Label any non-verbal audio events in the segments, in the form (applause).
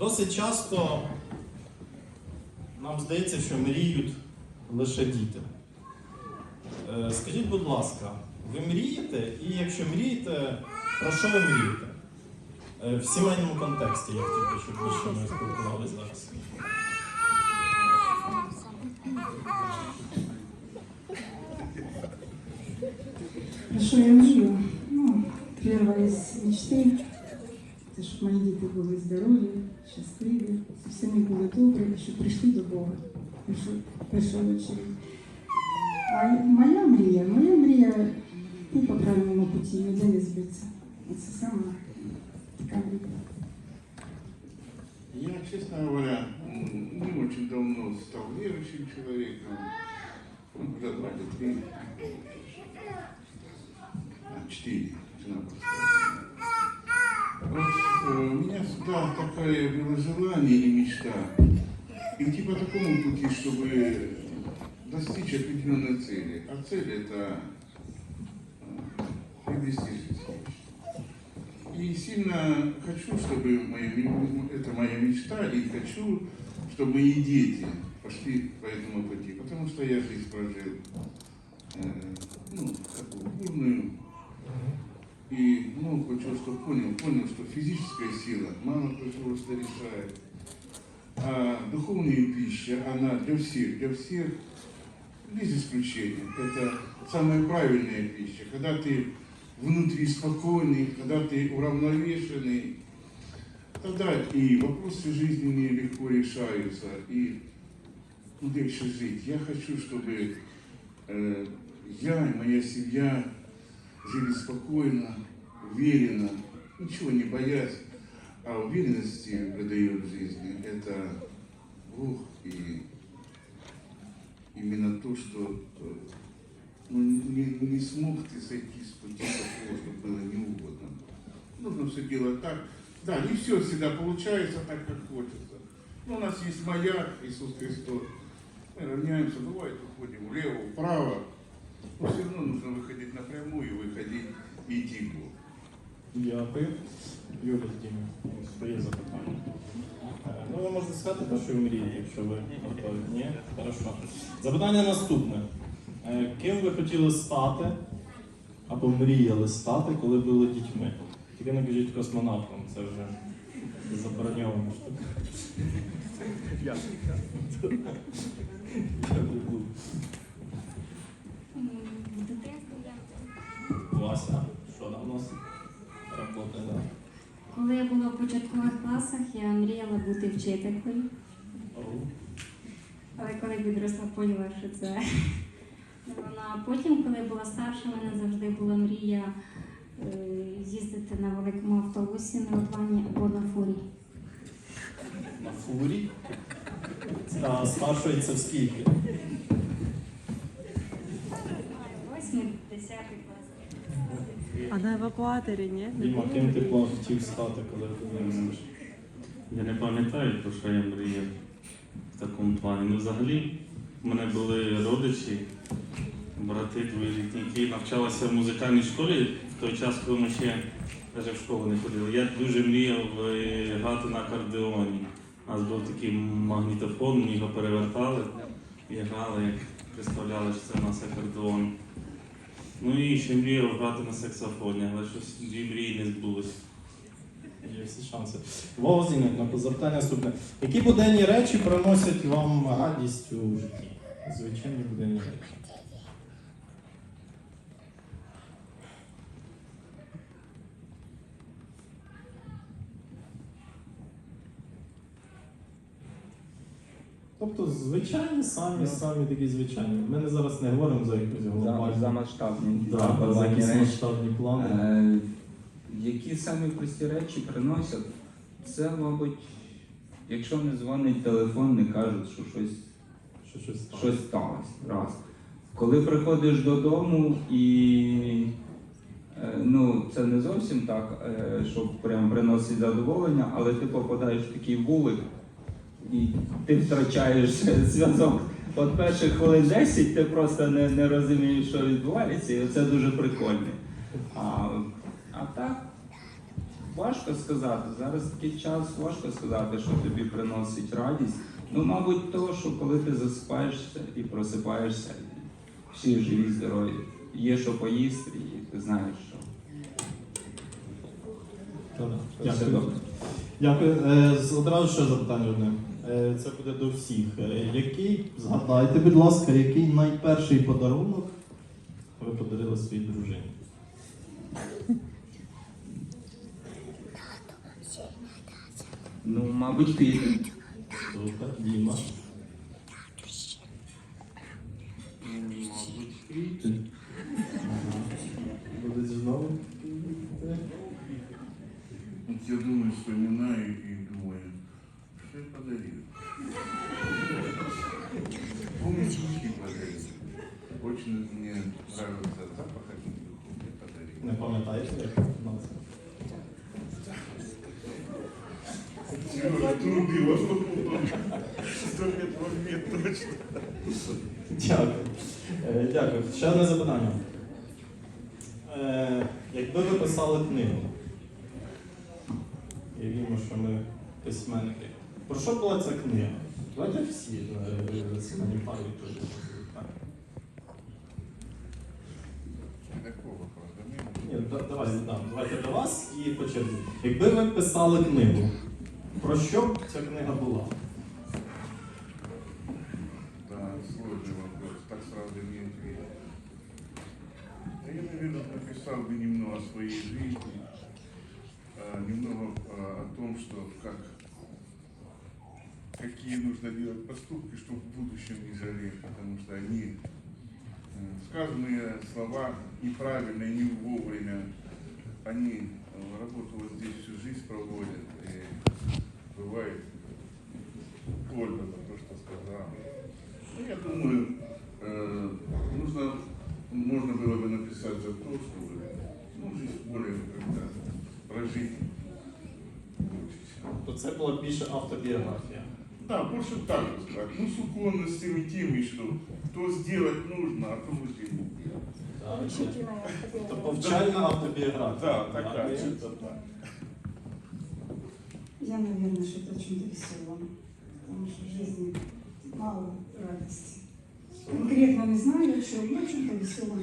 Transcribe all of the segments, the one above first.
Досить часто нам здається, що мріють лише діти. Е, Скажіть, будь ласка, ви мрієте? І якщо мрієте, про що ви мрієте? Е, В сімейному контексті, як тільки що більше ми спілкувалися зараз. Що я мрію? Ну, перша із мечти, це щоб мої діти були здорові, щасливі, щоб всі вони були добрі, щоб прийшли до Бога. Прийшов, прийшов. А моя мрія, моя мрія йти по правильному путі, ніде не збитися. Це саме така мрія. Я, честно говоря, не очень давно стал верующим человеком. Ну, года два или. А, четыре. Вот, э, у меня всегда такое было желание и мечта идти по такому пути, чтобы достичь определенной цели. А цель это э, приобрести жизнь. И сильно хочу, чтобы моя, это моя мечта, и хочу, чтобы мои дети пошли по этому пути. Потому что я жизнь прожил, э, ну, такую бурную. И ну, хочу, чтобы понял, понял, что физическая сила мало что решает. А духовная пища, она для всех, для всех, без исключения. Это самая правильная пища. Когда ты внутри спокойный, когда ты уравновешенный, тогда и вопросы жизненные легко решаются, и ну, легче жить. Я хочу, чтобы э, я и моя семья жили спокойно, уверенно, ничего не боясь, а уверенности придает жизни это Бог и именно то, что э, ну, не, не смог ты сойти с пути такого, что было не угодно. Нужно все делать так. Да, не все всегда получается так, как хочется. Но у нас есть маяк, Иисус Христос. Мы равняемся, бывает, уходим влево, вправо. Но все равно нужно выходить напрямую, выходить и идти к Богу. Дякую. Юрій Дімі, своє запитання. Ну, ви можете сказати, про що ви мрієте, якщо ви готові. Ні? Хорошо. Запитання наступне. Е, Ким ви хотіли стати або мріяли стати, коли були дітьми? Тільки не кажіть космонавтом, це вже забороньована штука. Я. В дитинстві я Вася, що там у нас? Робота, да? коли я була в початкових класах, я мріяла бути вчителькою, але коли підросла, поняла, що це вона. А потім, коли я була старша, в мене завжди була мрія е, їздити на великому автобусі на Латвані або на фурі. На фурі. А старшої це в скільки? Восьмий, десятий. А на евакуаторі, ні? Діма, ким ти хотів стати, коли ти виростеш? Я не пам'ятаю, про що я мріяв в такому плані. Ну, взагалі, в мене були родичі, брати двоюрідні, які навчалися в музикальній школі в той час, коли ми ще навіть в школу не ходили. Я дуже мріяв е, грати на акордеоні. У нас був такий магнітофон, ми його перевертали і грали, як представляли, що це у нас акордеон. Ну і ще мріяв грати на саксофоні, але щось дві мрії не збулось. Є всі шанси. Вова Зінник, запитання наступне. Які буденні речі приносять вам радість у житті? Звичайні буденні речі. Тобто звичайні самі самі такі звичайні. Ми не зараз не говоримо за якусь За, глобальну. за масштабні, Да, за за якісь речі. масштабні плани. Е, які самі прості речі приносять, це, мабуть, якщо не дзвонить телефон, не кажуть, що щось, Що щось стало. щось сталося. Раз. Коли приходиш додому і е, ну, це не зовсім так, е, що прям приносить задоволення, але ти попадаєш в такий вулик і ти втрачаєш (laughs) зв'язок. От перших хвилин 10 ти просто не, не розумієш, що відбувається, і це дуже прикольно. А, а так, важко сказати. Зараз такий час важко сказати, що тобі приносить радість. Ну, мабуть, то, що коли ти засипаєшся і просипаєшся, всі живі, здорові. Є що поїсти, і ти знаєш, що Добре. все Дякую. добре. Дякую. Е, Одразу ще запитання одне. Е, Це буде до всіх. Е, Який, згадайте, будь ласка, який найперший подарунок ви подарили своїй дружині? Ну, мабуть, квіти. Супер, Діма. Мабуть, квіти. Буде знову. Я думаю, вспоминаю и думаю, что я подарил. Помню, духи подарил. Очень мне нравился запах этих духов, я подарил. Не пам'ятаєте, як назва? Сережа, труби, во что Сто лет в обед точно. Дякую. Е, Дякую. Ще одне запитання. Е, Якби ви писали книгу, уявімо, що ми письменники. Про що була ця книга? Давайте всі е, пам'ятають. Такого, Ні, да- давай, да, давайте до вас і по черзі. Якби ви писали книгу, про що ця книга була? Да, сложный вопрос, так сразу не я, наверное, написал бы немного о своей жизни, а, немного а, о том, что как, какие нужно делать поступки, чтобы в будущем не жалеть, потому что они, э, сказанные слова неправильные, не вовремя, они э, работу вот здесь всю жизнь проводят, и бывает больно за то, что сказал. Ну, я думаю, э, нужно, можно было бы написать за то, чтобы ну, жизнь более как-то прожить лучше. То це була більше автобіографія. Да, больше так бы сказать. Ну, с уклоном с теми теми, что то сделать нужно, а то лучше не делать. То повчальна автобіографія. Да, такая, Дякую. что-то так. Я, наверное, что-то о чем-то веселом, потому что в жизни мало радости. Конкретно не знаю, о чем, но чем-то веселом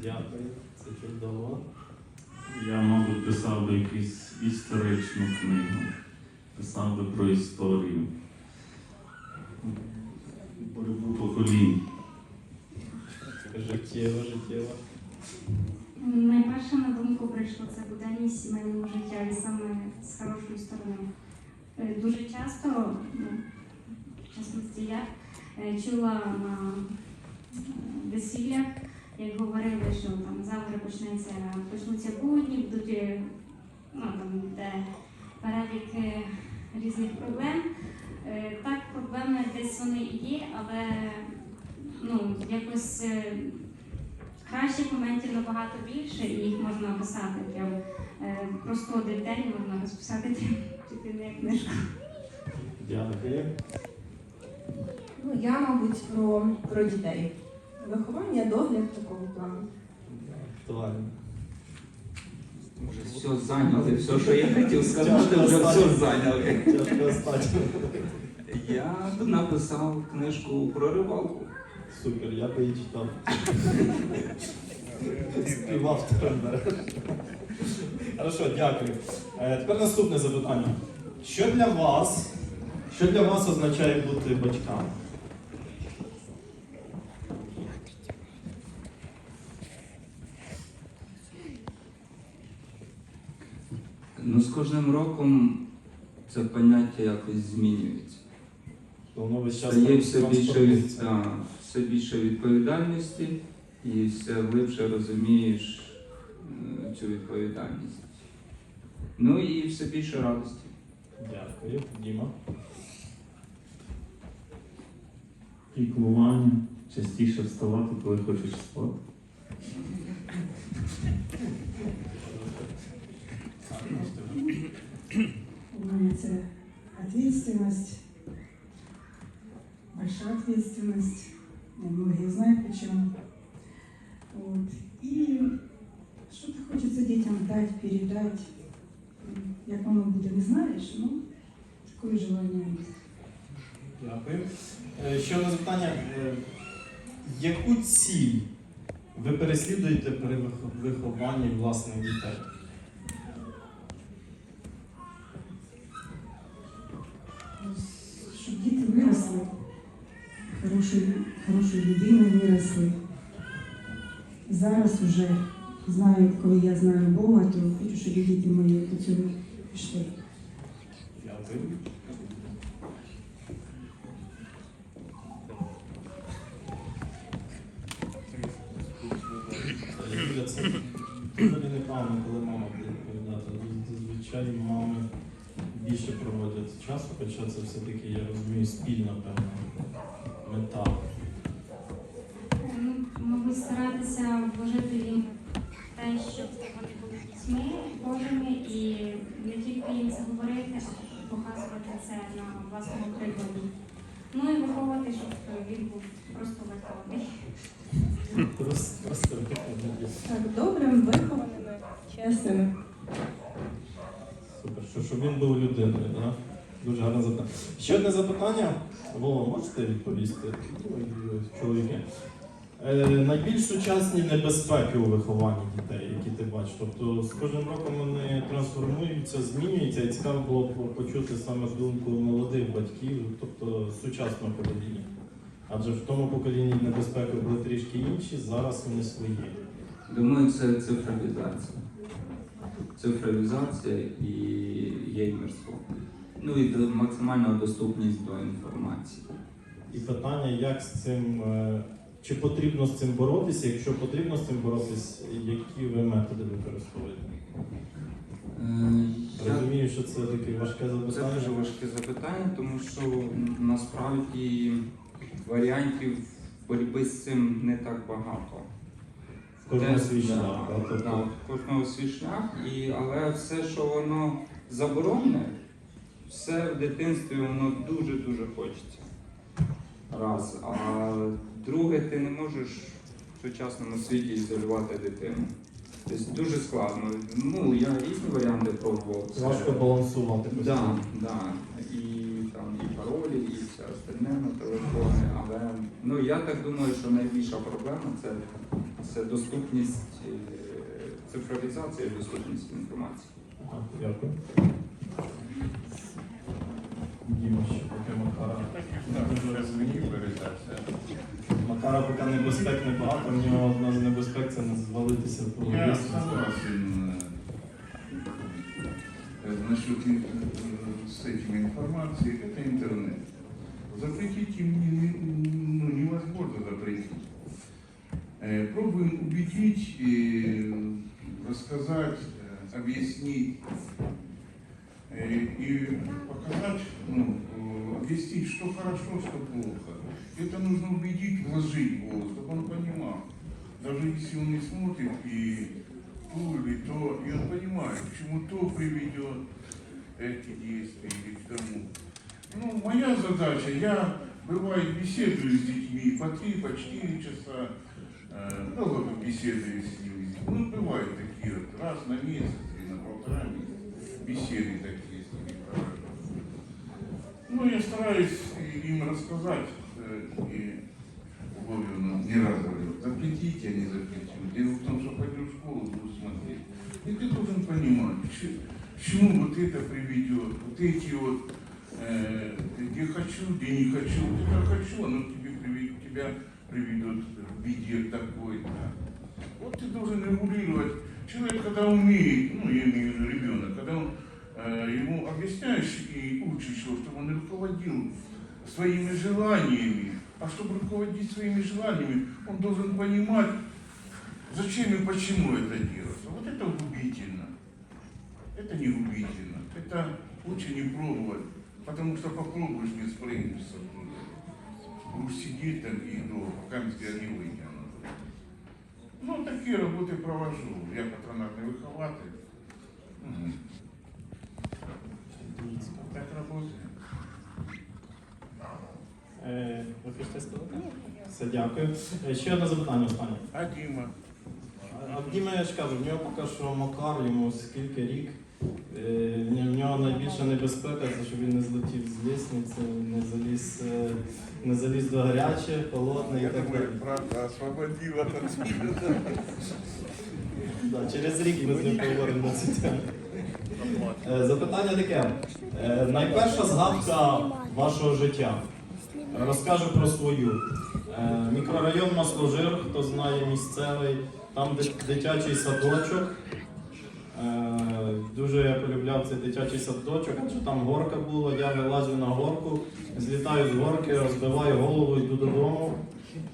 Дякую, це чудово. Я, мабуть, писав би якусь історичну книгу, писав би про історію, боротьбу поколінь. Життєво, життєво. Найперше на думку прийшло це буденність сімейного життя і саме з хорошої сторони. Е, Дуже часто, ну, в я е, чула на е, весіллях, як говорили, що там завтра почнеться, почнуться будні, будуть ну, там, де перелік різних проблем. Так, проблеми десь вони є, але ну, якось. Кращих моментів набагато більше, і їх можна описати прям е, просто один день можна розписати як книжку. Дякую. Ну, я, мабуть, про, про дітей. Виховання, догляд такого плану. Актуально. Вже все зайняли, все, що я хотів сказати, вже все зайняли. Я написав книжку про рибалку. Супер, я би її читав. Співав тепер. Хорошо, дякую. Е, Тепер наступне запитання. Що для вас, що для вас означає бути батьками? Ну, з кожним роком це поняття якось змінюється. То воно весь час Стає все більше, від- да, все більше відповідальності і все глибше розумієш е, цю відповідальність. Ну і все більше радості. Дякую, Діма. Піклування, частіше вставати, коли хочеш спати. У меня это ответственность, большая ответственность. Многие знают почему. Вот. И что-то хочется детям дать, передать. як воно буде, не знаєш, ну, таке желання. Дякую. Е, Ще одне запитання. Е, Яку ціль ви переслідуєте при вихованні власних дітей? Хорошою людиною виросли. Зараз вже знаю, коли я знаю Бога, то хочу, щоб діти мої до цього пішли. Це мами більше проводять часу, хоча це все-таки, я розумію, спільна певна мета. Ну, мабуть, старатися вложити їм те, щоб вони були дітьми Божими і не тільки їм це говорити, а показувати це на власному прикладі. Ну і виховувати, щоб він був просто вихований. Просто. Так, добрим, вихованими, чесними. Супер, що, щоб він був людиною, да? Дуже гарне запитання. Ще одне запитання. Вова, можете відповісти? Ой, ой, Чоловіки. Е, найбільш сучасні небезпеки у вихованні дітей, які ти бачиш. Тобто з кожним роком вони трансформуються, змінюються, і цікаво було б почути саме думку молодих батьків, тобто сучасного покоління. Адже в тому поколінні небезпеки були трішки інші, зараз вони свої. Думаю, це цифровізація. Цифровізація і геймерство. Ну і максимальна доступність до інформації. І питання, як з цим, е, чи потрібно з цим боротися? Якщо потрібно з цим боротися, які ви методи використовуєте? Е, я- Розумію, що це таке важке запитання. Це дуже важке запитання, тому що насправді варіантів боротьби з цим не так багато. В кожного Де- свій шлях. да, тобто, кожного свій шлях, і, але все, що воно заборонене, все в дитинстві воно дуже-дуже хочеться. Раз. А друге, ти не можеш в сучасному світі ізолювати дитину. Тобто дуже складно. Ну, я різні варіанти пробував. Важко балансувати Да, да. І там і паролі, і все остальне на телефони. Але ну я так думаю, що найбільша проблема це, це доступність е, цифровізація і доступність інформації. Ага, Дякую. Діма, ще поки Макара. Дуже розумію. Макара поки небезпек небагато, в нього одна з небезпек це не звалитися в Я лісницю. согласен э, насчет э, с этим информацией. Это интернет. Запретить им не- не- ну, невозможно запретить. Э, Пробуем убедить, э, рассказать, э, объяснить э, И показать, ну, э, объяснить, что хорошо, что плохо. Это нужно убедить, вложить в голову, чтобы он понимал. Даже если он не смотрит и то или то, и он понимает, к чему то приведет эти действия или к тому. Ну, моя задача, я бывает беседую с детьми по три, по четыре часа, э, долго беседую с ними. Ну, бывают такие вот, раз на месяц или на полтора месяца, беседы такие с ними провожу. Ну, я стараюсь им рассказать, э, и Вове он не раз говорил, запретите, а не запретите. Дело в том, что пойдешь в школу, будешь смотреть. И ты должен понимать, к чему вот это приведет, вот эти вот, э, где хочу, где не хочу. Это хочу, оно тебе приведет, тебя приведет в виде такой-то. Вот ты должен регулировать. Человек, когда умеет, ну, я имею в виду ребенок, когда он, ему объясняешь и учишь его, чтобы он руководил своими желаниями, а чтобы руководить своими желаниями, он должен понимать, зачем и почему это делается. Вот это губительно. Это не губительно. Это лучше не пробовать, потому что попробуешь, не спрыгнешь с оттуда. Будешь сидеть там и долго, пока тебя не вытянут. Ну, такие работы провожу. Я патронатный выхователь. Мгм. Так работаю. Е, Ви хочете сказати? Все, дякую. Е, Ще одне запитання останнє. А Дима? А Діма, я ж кажу, в нього поки що Макар, йому скільки рік. Е, В нього найбільша небезпека, це щоб він не злетів з лісниці, не заліз, е, не заліз до гаряче, холодне і так далі. правда освободила от Да, через рік ми з ним поговоримо на цю тему. Е, Запитання таке. Е, Найперша згадка вашого життя. Розкажу про свою. Е, Мікрорайон Масложир, хто знає місцевий, там дитячий садочок. Дуже я полюбляв цей дитячий садочок, адже там горка була, я вилазю на горку, злітаю з горки, розбиваю голову, йду додому,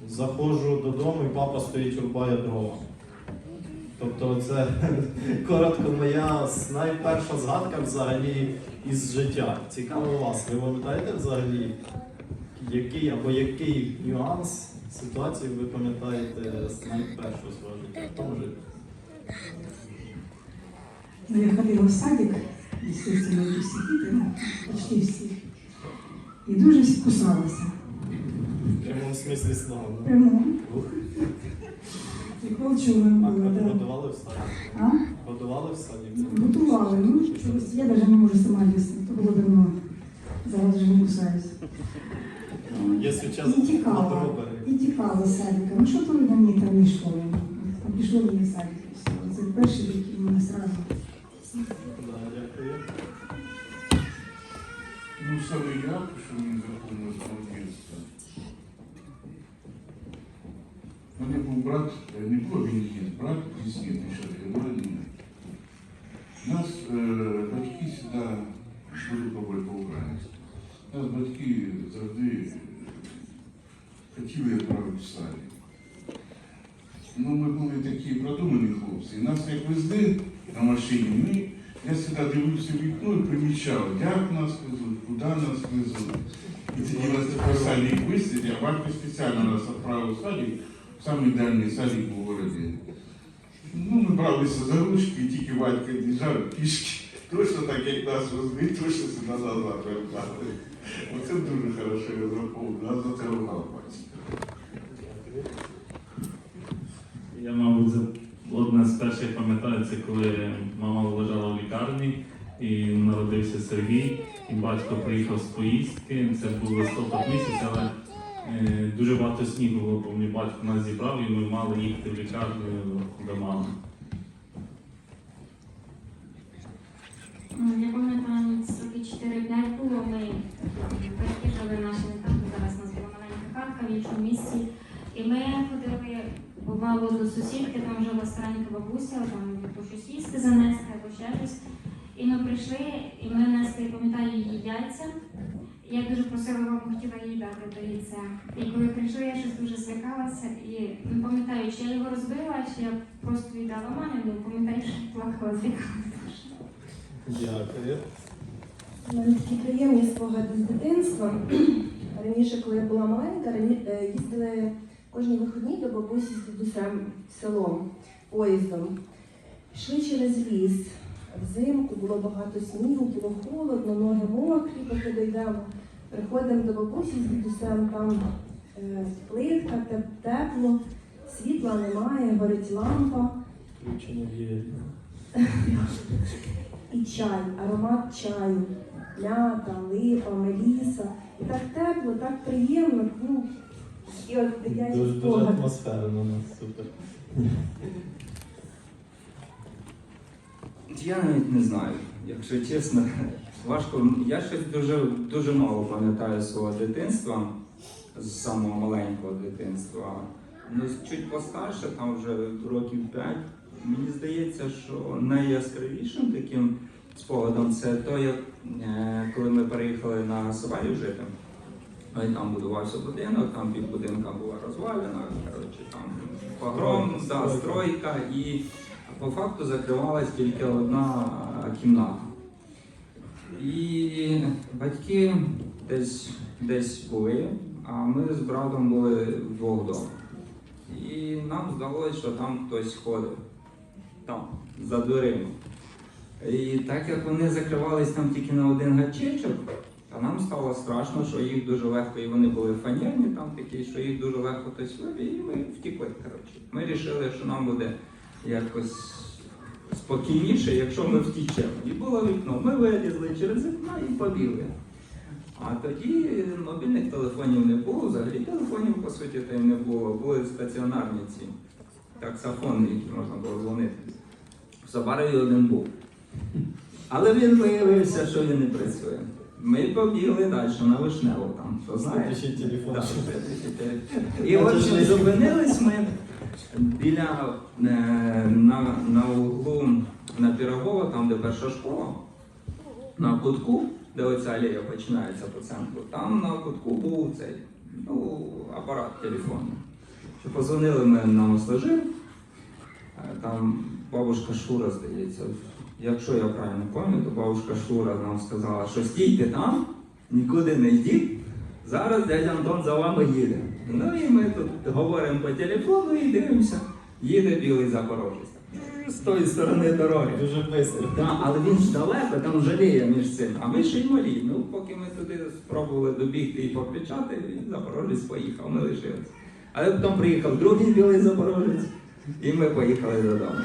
заходжу додому і папа стоїть, рубає дрова. Тобто це (laughs) коротко моя найперша згадка взагалі із життя. Цікаво вас. Ви пам'ятаєте взагалі, який або який нюанс ситуації ви пам'ятаєте з найпершого свого життя? В тому житті? Ну, я ходила в садик, естественно, і всі діти, ну, почти всі. І дуже кусалася. В прямому смислі слова. да? Прямо. Ух, І колчуном А було, коли годували в саді? А? Годували в саді? Готували, ну, чогось. Я навіть не можу сама їсти, то було давно. Зараз вже не кусаюсь. Якщо І чесно, на тікала, і тікала з садика. Ну що то ви мені там не школи? Там пішло мені садик. Це перший рік і мене сразу. Дякую. Ну, саме ярко, що мені запомнилось брат, е, не було він є, брат близнець, пішов Германії. Нас е, батьки завжди побої по-українськи. Нас батьки завжди хотіли відправити в садик. Ну, ми були такі продумані хлопці. І нас як везли на машині, ми, я завжди дивився в вікно і примічав, як нас везуть, куди нас везуть. І тоді нас писали їх висадити, а батько спеціально нас відправив в садик, в самий дальній садик у городі. Ну, ми бралися за ручки, тільки батько їжджав пішки. Точно так, як нас везли, точно сюди назад вертали. Оце дуже хорошо я запомнив, нас за це ругав батько. Я, мабуть, одне з перших пам'ятаю, це коли мама лежала в лікарні і народився Сергій, і батько приїхав з поїздки. Це був листопад місяць, але дуже багато снігу було, бо мій батько нас зібрав і ми мали їхати в лікарню до мами. Ну, Я пам'ятаю, це роки 4-5 було, ми жили наші не зараз у нас була маленька хатка в іншому місці. І ми ходили, бувало, до сусідки, там жила старенька бабуся, там типу, щось їсти занести або ще щось. І ми прийшли, і ми несли, пам'ятаю, її яйця. Я дуже просила маму, хотіла їй дати до яйця. І коли прийшли, я щось дуже злякалася і не пам'ятаю, чи я його розбила, чи я просто віддала мамі, але пам'ятаю, що плакала злякалася. Дякую. У мене такі приємні спогади з дитинства. (clears throat) Раніше, коли я була маленька, е, їздили кожні вихідні до бабусі з дідусем селом поїздом. Йшли через ліс. Взимку було багато снігу, було холодно, ноги мокрі, поки дійдемо. Приходимо до бабусі з дідусем, там е, плитка, тепло, світла немає, горить лампа. І чай, аромат чаю, м'ята, липа, меліса. І так тепло, так приємно. Ну, і от дитячі Дуже, дуже спогади. атмосферно у нас супер. Я навіть не знаю, якщо чесно. Важко. Я щось дуже, дуже мало пам'ятаю свого дитинства, з самого маленького дитинства. Ну, чуть постарше, там вже років 5. Мені здається, що найяскравішим таким спогадом це то, як е, коли ми переїхали на Саварів жити. Там будувався будинок, там під будинком була розвалена, коротше, там погром, да, стройка, і по факту закривалась тільки одна е, кімната. І батьки десь, десь були, а ми з братом були вдвох вдома. І нам здалося, що там хтось ходив. Там, за дверима. І так як вони закривались там тільки на один гачечок, а нам стало страшно, що їх дуже легко, і вони були фанерні там такі, що їх дуже легко хтось вибив, і ми втікли. Коротше. Ми вирішили, що нам буде якось спокійніше, якщо ми втічемо. І було вікно. Ми вилізли через вікно і побігли. А тоді мобільних телефонів не було, взагалі телефонів по суті та й не було. Були стаціонарні ці таксофони, які можна було дзвонити. В Сабарові один був. Але він виявився, що він не працює. Ми побігли далі на вишневу там, що знаєш. Телефон. І от зупинились ми біля е, на, на углу на Пірогова, там де перша школа, на кутку, де оця алея починається по центру, там на кутку був цей ну, апарат телефонний. Що позвонили ми на масажир, там бабушка Шура, здається, якщо я правильно пам'ятаю, то бабушка Шура нам сказала, що стійте там, нікуди не йдіть. Зараз дядя Антон за вами їде. Ну і ми тут говоримо по телефону і дивимося, їде білий запорожець. З тої сторони дороги. Дуже швидко. Так, але він ж далеко, там жаліє між цим. А ми ще й малі. Ну, поки ми туди спробували добігти і покричати, він запорожець поїхав, ми лишились. Але потім приїхав другий білий запорожець, і ми поїхали додому.